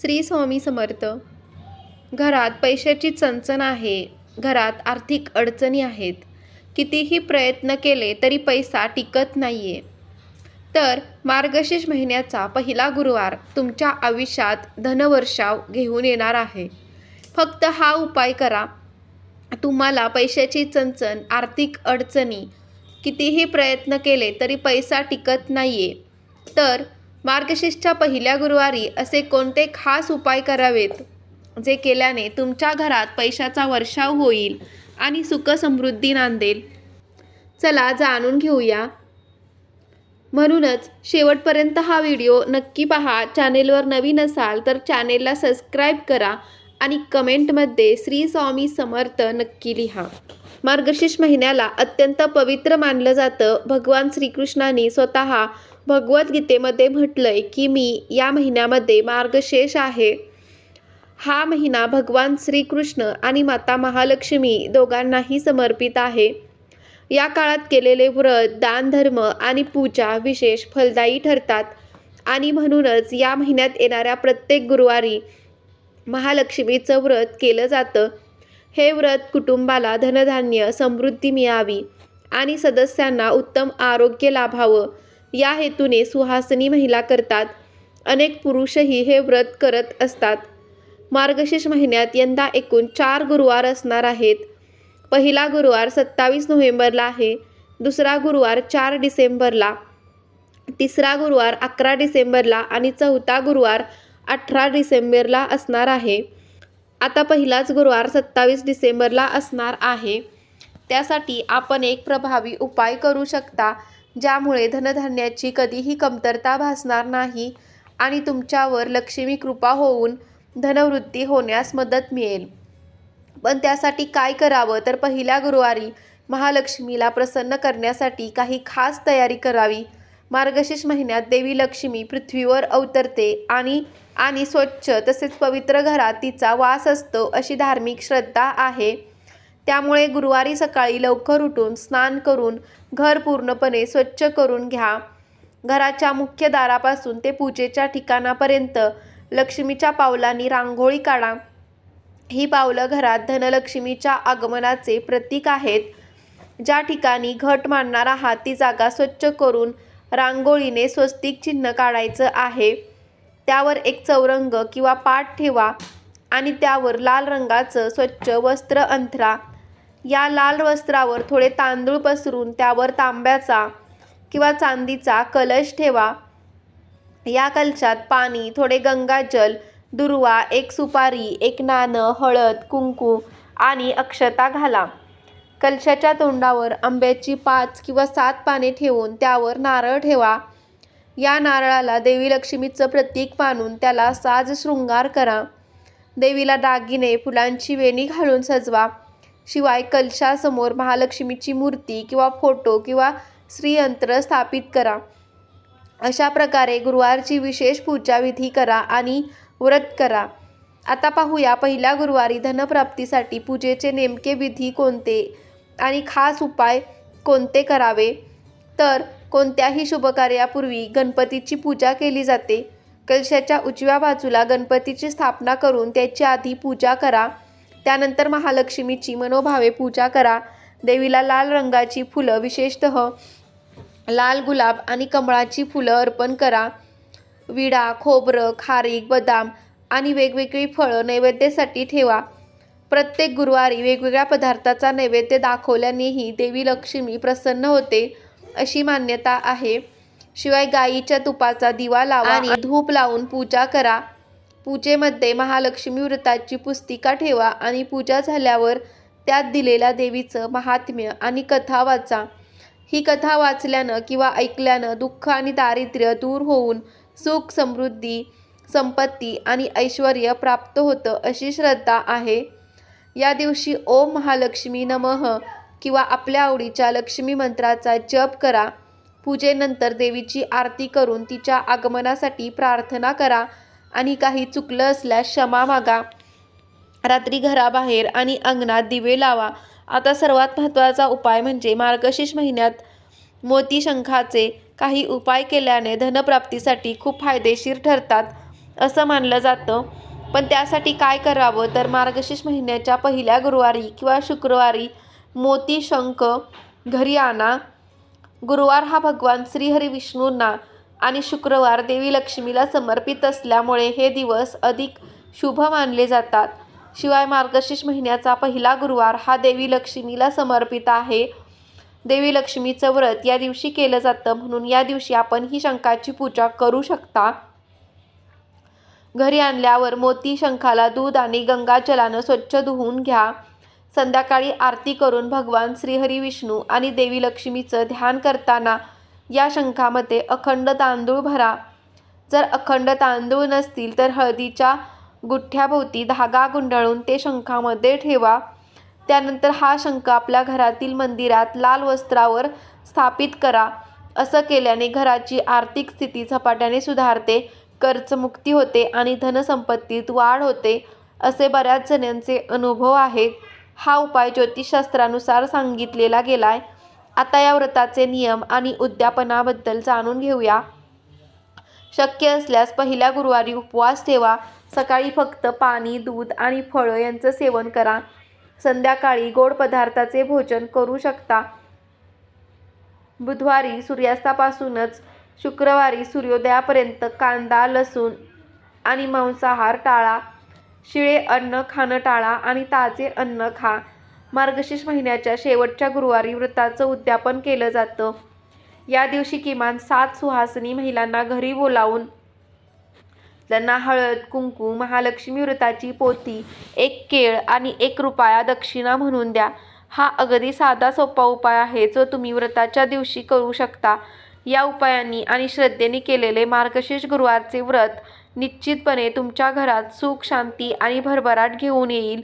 श्री स्वामी समर्थ. घरात पैशाची चणचण आहे घरात आर्थिक अडचणी आहेत. कितीही प्रयत्न केले तरी पैसा टिकत नाही आहे तर मार्गशीर्ष महिन्याचा पहिला गुरुवार तुमच्या आयुष्यात धनवर्षाव घेऊन येणार आहे. फक्त हा उपाय करा. तुम्हाला पैशाची चणचण आर्थिक अडचणी कितीही प्रयत्न केले तरी पैसा टिकत नाही आहे तर मार्गशीर्षच्या पहिल्या गुरुवारी असे कोणते खास उपाय करावेत जे केल्याने तुमच्या घरात पैशाचा वर्षाव होईल आणि सुख समृद्धी नांदेल? चला जाणून घेऊया. म्हणूनच शेवटपर्यंत हा व्हिडिओ नक्की पहा. चॅनेलवर नवीन असाल तर चॅनेलला सबस्क्राईब करा आणि कमेंटमध्ये श्री स्वामी समर्थ नक्की लिहा. मार्गशीर्ष महिन्याला अत्यंत पवित्र मानलं जातं. भगवान श्रीकृष्णाने स्वतः भगवद्गीतेमध्ये म्हटलंय की मी या महिन्यामध्ये मार्गशेष आहे. हा महिना भगवान श्रीकृष्ण आणि माता महालक्ष्मी दोघांनाही समर्पित आहे. या काळात केलेले व्रत दानधर्म आणि पूजा विशेष फलदायी ठरतात. आणि म्हणूनच या महिन्यात येणाऱ्या प्रत्येक गुरुवारी महालक्ष्मीचं व्रत केलं जातं. हे व्रत कुटुंबाला धनधान्य समृद्धी मिळावी आणि सदस्यांना उत्तम आरोग्य लाभावं. या हेतूने सुहासनी महिला करतात. अनेक पुरुषही हे व्रत करत असतात. मार्गशीर्ष महिन्यात यंदा एकूण चार गुरुवार असणार आहेत. पहिला गुरुवार सत्तावीस नोव्हेंबरला आहे. दुसरा गुरुवार चार डिसेंबरला. तिसरा गुरुवार अकरा डिसेंबरला आणि चौथा गुरुवार अठरा डिसेंबरला असणार आहे. आता पहिलाच गुरुवार सत्तावीस डिसेंबरला असणार आहे. त्यासाठी आपण एक प्रभावी उपाय करू शकता ज्यामुळे धनधान्याची कधीही कमतरता भासणार नाही आणि तुमच्यावर लक्ष्मी कृपा होऊन धनवृद्धी होण्यास मदत मिळेल. पण त्यासाठी काय करावं तर पहिल्या गुरुवारी महालक्ष्मीला प्रसन्न करण्यासाठी काही खास तयारी करावी. मार्गशीर्ष महिन्यात देवी लक्ष्मी पृथ्वीवर अवतरते आणि आणि स्वच्छ तसेच पवित्र घरात तिचा वास असतो अशी धार्मिक श्रद्धा आहे. त्यामुळे गुरुवारी सकाळी लवकर उठून स्नान करून घर पूर्णपणे स्वच्छ करून घ्या. घराच्या मुख्य दारापासून ते पूजेच्या ठिकाणापर्यंत लक्ष्मीच्या पावलांनी रांगोळी काढा. ही पावलं घरात धनलक्ष्मीच्या आगमनाचे प्रतीक आहेत. ज्या ठिकाणी घट मांडणार आहात ती जागा स्वच्छ करून रांगोळीने स्वस्तिक चिन्ह काढायचं आहे. त्यावर एक चौरंग किंवा पाठ ठेवा आणि त्यावर लाल रंगाचं स्वच्छ वस्त्र अंथरा. या लाल वस्त्रावर थोडे तांदूळ पसरून त्यावर तांब्याचा किंवा चांदीचा कलश ठेवा. या कलशात पाणी थोडे गंगाजल दुर्वा एक सुपारी एक नाणं हळद कुंकू आणि अक्षता घाला. कलशाच्या तोंडावर आंब्याची पाच किंवा सात पाने ठेवून त्यावर नारळ ठेवा. या नारळाला देवी लक्ष्मीचं प्रतीक मानून त्याला साज शृंगार करा. देवीला दागिने फुलांची वेणी घालून सजवा. शिवाय कलशासमोर महालक्ष्मीची मूर्ती किंवा फोटो किंवा श्रीयंत्र स्थापित करा. अशा प्रकारे गुरुवारची विशेष पूजाविधी करा आणि व्रत करा. आता पाहूया पहिल्या गुरुवारी धनप्राप्तीसाठी पूजेचे नेमके विधी कोणते? आणि खास उपाय कोणते करावे? तर कोणत्याही शुभकार्यापूर्वी गणपतीची पूजा केली जाते. कलशाच्या उजव्या बाजूला गणपतीची स्थापना करून त्याची आधी पूजा करा. त्यानंतर महालक्ष्मीची मनोभावे पूजा करा. देवीला लाल रंगाची फुलं विशेषतः लाल गुलाब आणि कमळाची फुलं अर्पण करा. विडा खोबरं खारीक बदाम आणि वेगवेगळी फळं नैवेद्यासाठी ठेवा. प्रत्येक गुरुवारी वेगवेगळ्या पदार्थाचा नैवेद्य दाखवल्यानेही देवी लक्ष्मी प्रसन्न होते अशी मान्यता आहे. शिवाय गाईच्या तुपाचा दिवा लावा आणि धूप लावून पूजा करा. पूजेमध्ये महालक्ष्मी व्रताची पुस्तिका ठेवा आणि पूजा झाल्यावर त्यात दिलेल्या देवीचं महात्म्य आणि कथा वाचा. ही कथा वाचल्यानं किंवा ऐकल्यानं दुःख आणि दारिद्र्य दूर होऊन सुख समृद्धी संपत्ती आणि ऐश्वर प्राप्त होतं अशी श्रद्धा आहे. या दिवशी ओम महालक्ष्मी नमः किंवा आपल्या आवडीच्या लक्ष्मी मंत्राचा जप करा. पूजेनंतर देवीची आरती करून तिच्या आगमनासाठी प्रार्थना करा आणि काही चुकलं असल्यास क्षमा मागा. रात्री घराबाहेर आणि अंगणात दिवे लावा. आता सर्वात महत्त्वाचा उपाय म्हणजे मार्गशीर्ष महिन्यात मोती शंखाचे काही उपाय केल्याने धनप्राप्तीसाठी खूप फायदेशीर ठरतात असं मानलं जातं. पण त्यासाठी काय करावं? तर मार्गशीर्ष महिन्याच्या पहिल्या गुरुवारी किंवा शुक्रवारी मोती शंख घरी आणा गुरुवार हा भगवान श्रीहरी विष्णूंना आणि शुक्रवार देवी लक्ष्मीला समर्पित असल्यामुळे हे दिवस अधिक शुभ मानले जातात. शिवाय मार्गशीर्ष महिन्याचा पहिला गुरुवार हा देवी लक्ष्मीला समर्पित आहे. देवी लक्ष्मीचं व्रत या दिवशी केलं जातं म्हणून या दिवशी आपण ही शंखाची पूजा करू शकता. घरी आणल्यावर मोती शंखाला दूध आणि गंगाजलानं स्वच्छ धुवून घ्या. संध्याकाळी आरती करून भगवान श्रीहरी विष्णू आणि देवी लक्ष्मीचं ध्यान करताना या शंखामध्ये अखंड तांदूळ भरा. जर अखंड तांदूळ नसतील तर हळदीच्या गुठ्ठ्याभोवती धागा गुंडाळून ते शंखामध्ये ठेवा. त्यानंतर हा शंख आपल्या घरातील मंदिरात लाल वस्त्रावर स्थापित करा. असं केल्याने घराची आर्थिक स्थिती झपाट्याने सुधारते. कर्जमुक्ती होते आणि धनसंपत्तीत वाढ होते असे बऱ्याच जणांचे अनुभव आहेत. हा उपाय ज्योतिषशास्त्रानुसार सांगितलेला गेलाय. आता या व्रताचे नियम आणि उद्यापनाबद्दल जाणून घेऊया. शक्य असल्यास पहिल्या गुरुवारी उपवास ठेवा. सकाळी फक्त पाणी दूध आणि फळं यांचं सेवन करा. संध्याकाळी गोड पदार्थाचे भोजन करू शकता. बुधवारी सूर्यास्तापासूनच शुक्रवारी सूर्योदयापर्यंत कांदा लसूण आणि मांसाहार टाळा. शिळे अन्न खाणं टाळा आणि ताजे अन्न खा. मार्गशीर्ष महिन्याच्या शेवटच्या गुरुवारी व्रताचं उद्यापन केलं जातं. या दिवशी किमान सात सुहासनी महिलांना घरी बोलावून त्यांना हळद कुंकू महालक्ष्मी व्रताची पोती एक केळ आणि एक रुपया दक्षिणा म्हणून द्या. हा अगदी साधा सोपा उपाय आहे जो तुम्ही व्रताच्या दिवशी करू शकता. या उपायांनी आणि श्रद्धेने केलेले मार्गशीर्ष गुरुवारचे व्रत निश्चितपणे तुमच्या घरात सुख शांती आणि भरभराट घेऊन येईल.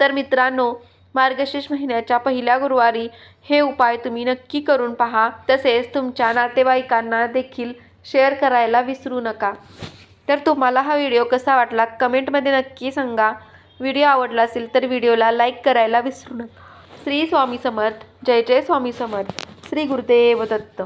तर मित्रांनो मार्गशीर्ष महिन्याच्या पहिल्या गुरुवारी हे उपाय तुम्ही नक्की करून पहा. तसेच तुमच्या नातेवाईकांना देखील शेअर करायला विसरू नका. तर तुम्हाला हा व्हिडिओ कसा वाटला कमेंटमध्ये नक्की सांगा. व्हिडिओ आवडला असेल तर व्हिडिओला लाईक करायला विसरू नका. श्री स्वामी समर्थ. जय जय स्वामी समर्थ. श्री गुरुदेव दत्त.